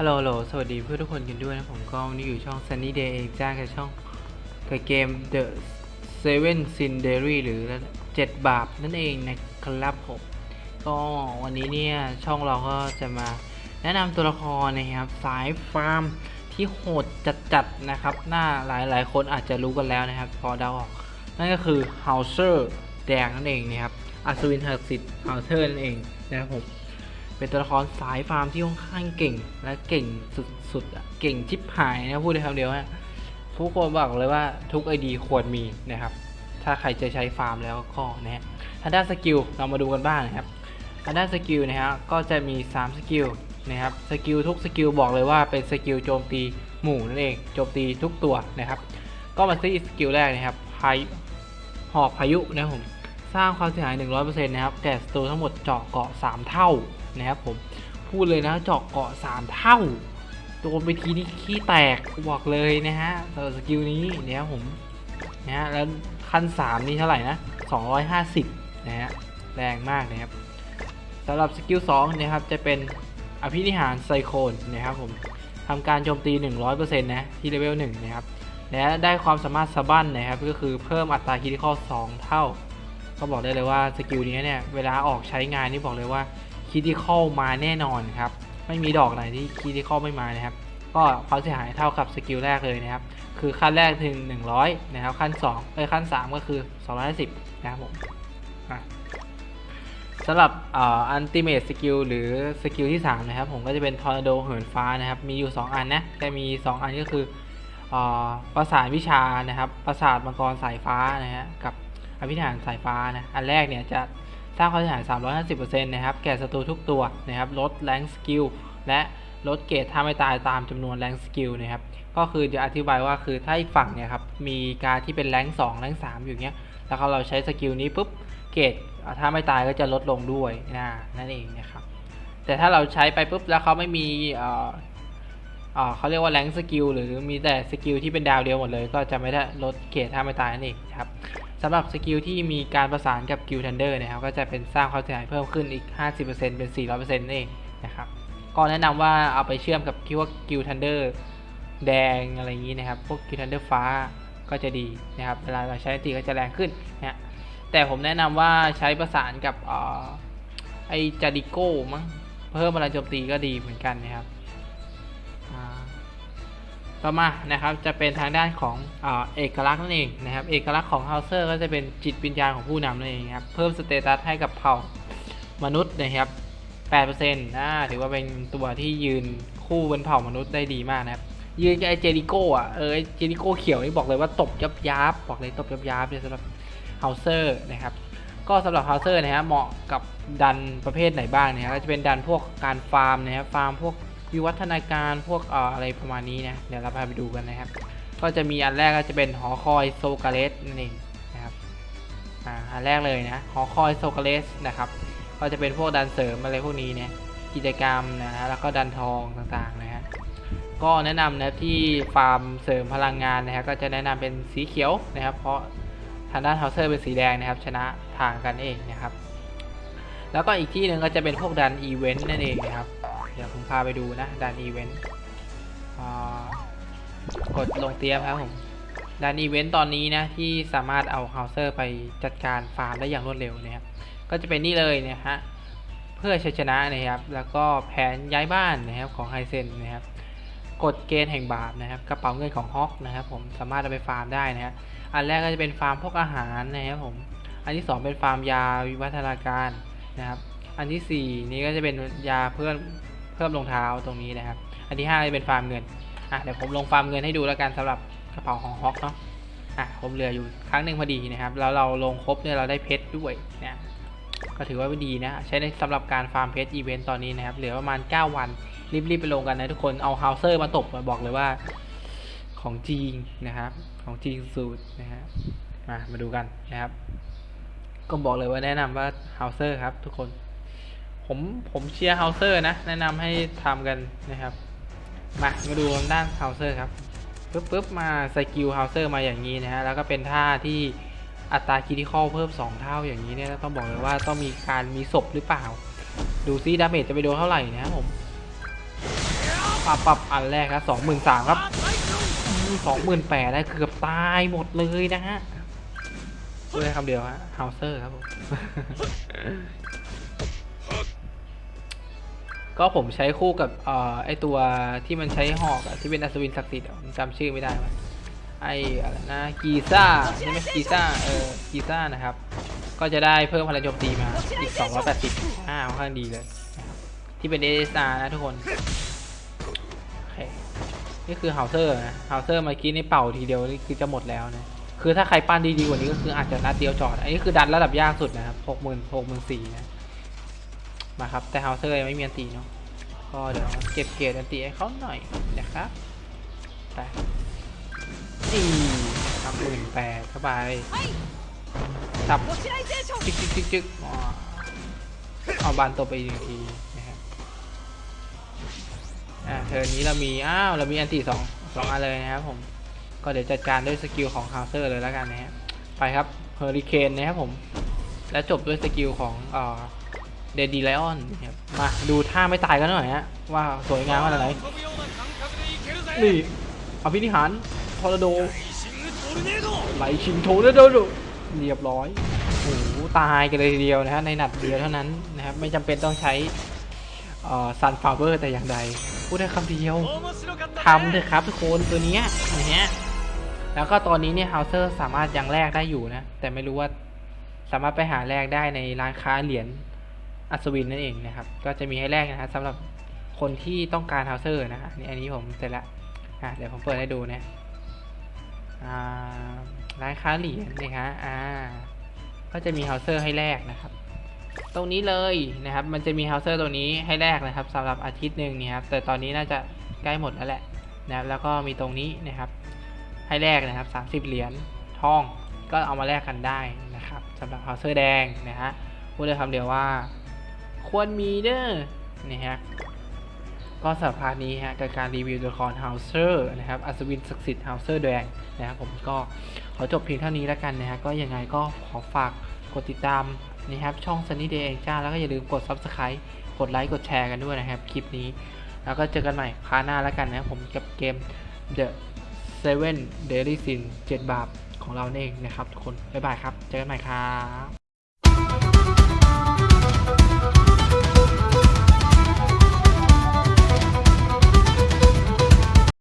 ฮัลโหลโหลสวัสดีเพื่อนทุกคนกันด้วยนะผมก็วันนี้อยู่ช่อง Sunny Day เองจ้ากับช่องกับเกม The Seven Sin Diary หรือ7บาปนั่นเองนะครับผมก็วันนี้เนี่ย ช่องเราก็จะมาแนะนำตัวละครนะครับ สายฟาร์มที่โหดจัดๆนะครับ หน้าหลายๆ คนอาจจะรู้กันแล้วนะครับ พอเดาออก นั่นก็คือ Hauser แดงนั่นเองนะครับอัศวินหักสิทธิ์ Hauser นั่นเองนะครับผม เป็นตัวละครสายฟาร์มที่ค่อนข้างเก่ง และเก่งสุดๆอะเก่งชิบหายนะพูดได้คำเดียวฮะทุกคนบอกเลยว่าทุกไอดีควรมีนะครับ ถ้าใครจะใช้ฟาร์มแล้วก็นะฮะทางด้านสกิลเรามาดูกันบ้างนะครับทางด้านสกิลนะฮะก็จะมี 3 สกิลนะครับสกิลทุกสกิลบอกเลยว่าเป็นสกิลโจมตีหมู่นั่นเองโจมตีทุกตัวนะครับ ก็มาที่สกิลแรกนะครับพายหอกพายุนะผมสร้างความเสียหาย 100%นะครับแก่ศัตรูทั้งหมดเจาะเกาะ 3 เท่า นะครับผมพูดเลยนะเจาะเกาะ 3 เท่าโดนไปทีนี้ขี้แตกบอกเลยนะฮะสำหรับสกิลนี้เนี่ยผมนะฮะแล้วขั้น 3 นี่เท่าไหร่นะ 250 นะฮะแรงมากนะครับสำหรับสกิล2นะครับจะเป็นอภินิหารไซโคนนะครับผมทำการโจมตี 100%นะที่เลเวล1นะครับและได้ความสามารถสะบั้นนะครับก็คือเพิ่มอัตราคิดข้อ2เท่า ก็บอกได้เลยว่าสกิลนี้เนี่ยเวลาออกใช้งานนี่บอกเลยว่า คิดิคอลมาแน่นอนครับ ไม่มีดอกไหนที่คิดิคอลไม่มานะครับ ก็ความเสียหายเท่ากับสกิลแรกเลยนะครับ คือขั้นแรกถึง 100 นะครับ ขั้น2เอ้ยขั้น 3 ก็คือ 250 นะครับผมสำหรับอันติเม e สกิลหรือสกิลที่ 3 นะครับ ผมก็จะเป็นทอร์นาโดเหินฟ้านะครับ มีอยู่ 2 อันนะแต่มี 2 อันก็คืออประสานวิชานะครับ ประสาทมังกรสายฟ้านะฮะกับอภินิหารสายฟ้านะ อันแรกเนี่ยจะ สร้างความเสียหาย 350%นะครับ แก่ศัตรูทุกตัวนะครับ ลดแรงสกิล และลดเกรดถ้าไม่ตายตามจำนวนแรงสกิลนะครับ ก็คือจะอธิบายว่าคือถ้าอีกฝั่งเนี่ยครับ มีการที่เป็นแรง2แรง3อยู่เงี้ย แล้วเราใช้สกิลนี้ปุ๊บ เกรดถ้าไม่ตายก็จะลดลงด้วยนะนั่นเองนะครับ แต่ถ้าเราใช้ไปปุ๊บแล้วเขาไม่มีเอ่อเออเขาเรียกว่าแรงสกิลหรือมีแต่สกิลที่เป็นดาวเดียวหมดเลย ก็จะไม่ได้ลดเกรดถ้าไม่ตายนั่นเองครับ สำหรับสกิลที่มีการประสานกับกิลทันเดอร์นะครับก็จะเป็นสร้างความเสียหายเพิ่มขึ้นอีก 50%เป็น 400%นั่นเองนะครับก็แนะนำว่าเอาไปเชื่อมกับคิดว่ากิลทันเดอร์แดงอะไรอย่างนี้นะครับพวกกิลทันเดอร์ฟ้าก็จะดีนะครับเวลาเราใช้ตีก็จะแรงขึ้นนะฮะแต่ผมแนะนำว่าใช้ประสานกับอ่อไอจาริโก้มั้งเพิ่มพลังโจมตีก็ดีเหมือนกันนะครับอ่า ต่อมานะครับจะเป็นทางด้านของเอเอกลักษณ์นั่นเองนะครับเอกลักษณ์ของเฮาเซอร์ก็จะเป็นจิตวิญญาณของผู้นำนั่นเองครับเพิ่มสเตตัสให้กับเผ่ามนุษย์นะครับ8%นะถือว่าเป็นตัวที่ยืนคู่บนเผ่ามนุษย์ได้ดีมากนะครับยืนกับไอเจริโก้อะเออไอเจริโก้เขียวนี่บอกเลยว่าตบยับยับบอกเลยตบยับยับเลยสำหรับเฮาเซอร์นะครับก็สำหรับเฮาเซอร์นะครับเหมาะกับดันประเภทไหนบ้างนะครับก็จะเป็นดันพวกการฟาร์มนะครับฟาร์มพวก วิวัฒนาการพวกอออะไรประมาณนี้นะ เดี๋ยวเราพาไปดูกันนะครับ ก็จะมีอันแรกก็จะเป็นหอคอยโซกาเลสนั่นเองนะครับอ่าอันแรกเลยนะหอคอยโซกาเลสนะครับก็จะเป็นพวกดันเสริมอะไรพวกนี้เนี่ยกิจกรรมนะฮะแล้วก็ดันทองต่างๆนะฮะก็แนะนำนะที่ฟาร์มเสริมพลังงานนะครับก็จะแนะนำเป็นสีเขียวนะครับ เพราะทางด้านเฮาเซอร์เป็นสีแดงนะครับ ชนะทางกันเองนะครับ แล้วก็อีกที่หนึ่งก็จะเป็นพวกดันอีเวนต์นั่นเองนะครับ ดี๋ยวผมพาไปดูนะดันอีเวนต์กดลงเตียมครับผมดันอีเวนต์ตอนนี้นะที่สามารถเอาเฮาเซอร์ไปจัดการฟาร์มได้อย่างรวดเร็วนะครับก็จะเป็นนี่เลยนะฮะเพื่อชัยชนะนะครับ แล้วก็แผนย้ายบ้านนะครับของไฮเซนนะครับกฎเกณฑ์แห่งบาปนะครับกระเป๋าเงินของฮอกนะครับผมสามารถเอาไปฟาร์มได้นะฮะอันแรกก็จะเป็นฟาร์มพวกอาหารนะครับผมอันที่สองเป็นฟาร์มยาวิวัฒนาการนะครับอันที่สี่นี้ก็จะเป็นยาเพิ่ม เพิ่มรองเท้าตรงนี้นะครับ อันที่ห้าจะเป็นฟาร์มเงินอะเดี๋ยวผมลงฟาร์มเงินให้ดูแล้วกันสำหรับกระเป๋าของฮอกเนาะอะผมเหลืออยู่ครั้งหนึ่งพอดีนะครับ แล้วเราลงครบเนี่ยเราได้เพชรด้วยเนี่ยก็ถือว่าดีนะใช้ในสำหรับการฟาร์มเพชรอีเวนต์ตอนนี้นะครับเหลือประมาณ 9 วันรีบๆไปลงกันนะทุกคนเอาเฮาเซอร์มาตบมาบอกเลยว่าของจริงนะครับ ของจริงสูตรนะฮะมามาดูกันนะครับ ก็บอกเลยว่าแนะนำว่าเฮาเซอร์ครับทุกคน ผมผมเชียร์เฮาเซอร์นะ แนะนำให้ทำกันนะครับ มามาดูด้านเฮาเซอร์ครับปึ๊บปึ๊บมาสกิลเฮาเซอร์มาอย่างนี้นะฮะแล้วก็เป็นท่าที่อัตราคิติคอลเพิ่ม 2 เท่าอย่างนี้เนี่ยต้องบอกเลยว่าต้องมีการมีศพหรือเปล่า ดูซิดาเมจจะไปโดนเท่าไหร่นะครับผมปับปับอันแรกครับสองหมื่นสามครับสองหมื่นแปดได้เกือบตายหมดเลยนะฮะพูดได้คำเดียวฮะเฮาเซอร์ครับผม ก็ผมใช้คู่กับเอ่อไอตัวที่มันใช้หอกอะที่เป็นอัศวินศักดิ์สิทธิ์ผมจำชื่อไม่ได้มันไออะไรนะกีซ่าใช่ไหมกีซ่าเออกีซ่านะครับ ก็จะได้เพิ่มพลังโจมตีมาอีก 280อ่าค่อนข้างดีเลย ที่เป็นเอเซานะทุกคนโอเคนี่คือเฮาเซอร์นะเฮาเซอร์เมื่อกี้นี่เป่าทีเดียวนี่คือจะหมดแล้วนะคือถ้าใครปั้นดีๆกว่านี้ก็คืออาจจะนัดเดียวจอด อันนี้คือดันระดับยากสุดนะครับหกหมื่นหกหมื่นสี่นะ มาครับ แต่เฮาเซอร์ยังไม่มีอันตีเนาะก็เดี๋ยวเก็บเกียรติอันตีให้เขาหน่อยนะครับไปอีนะครับหมื่นแปดเข้าไปจับจิกจิกจิกจิกเอาบานตัวไปหนึ่งทีนะครับอ่าเทอร์นี้เรามี อ้าว เรามีอันตีสองสองอันเลยนะครับผม ก็เดี๋ยวจัดการด้วยสกิลของเฮาเซอร์เลยแล้วกันนะฮะ ไปครับเฮอริเคนนะครับผม และจบด้วยสกิลของอ่อ เดดีไลออนครับมาดูท่าไม่ตายกันหน่อยฮะว่าสวยงามขนาดไหนนี่อภินิหารทอร์นาโดไหลชิงโถนะโดเรียบร้อยโอ้โหตายกันเลยทีเดียวนะฮะในหนัดเดียวเท่านั้นนะครับไม่จำเป็นต้องใช้ซันฟาเวอร์แต่อย่างใดพูดได้คำเดียวทำเถอะครับทุกคนตัวนี้ยอย่างเงี้ยแล้วก็ตอนนี้เนี่ยเฮาเซอร์สามารถยังแลกได้อยู่นะ แต่ไม่รู้ว่าสามารถไปหาแลกได้ในร้านค้าเหรียญ อัศวินนั่นเองนะครับ ก็จะมีให้แลกนะฮะสำหรับคนที่ต้องการเฮาเซอร์นะฮะนี่อันนี้ผมเสร็จละอะเดี๋ยวผมเปิดให้ดูนะร้านค้าเหรียญนะฮะอ่าก็จะมีเฮาเซอร์ให้แลกนะครับ ตรงนี้เลยนะครับ มันจะมีเฮาเซอร์ตัวนี้ให้แลกนะครับสำหรับอาทิตย์หนึ่งนี่ครับแต่ตอนนี้น่าจะใกล้หมดแล้วแหละนะครับแล้วก็มีตรงนี้นะครับให้แลกนะครับ 30 เหรียญทองก็เอามาแลกกันได้นะครับสำหรับเฮาเซอร์แดงนะฮะพูดเลยคำเดียวว่า ควรมีเด้อนี่ฮะก็สำหรับพาร์นี้ฮะกับการรีวิวตัวละครเฮาเซอร์นะครับอัศวินศักดิ์สิทธิ์เฮาเซอร์แดงนะครับผมก็ขอจบเพียงเท่านี้แล้วกันนะฮะก็ยังไงก็ขอฝากกดติดตามนะครับช่อง Sunny Day เองจ้าแล้วก็อย่าลืมกด Subscribe กดไลค์กดแชร์กันด้วยนะครับคลิปนี้ แล้วก็เจอกันใหม่คราวหน้าแล้วกันนะครับผมกับเกม The Seven Daily Sin 7 บาปของเราเองนะครับทุกคนบ๊ายบายครับ เจอกันใหม่ครับ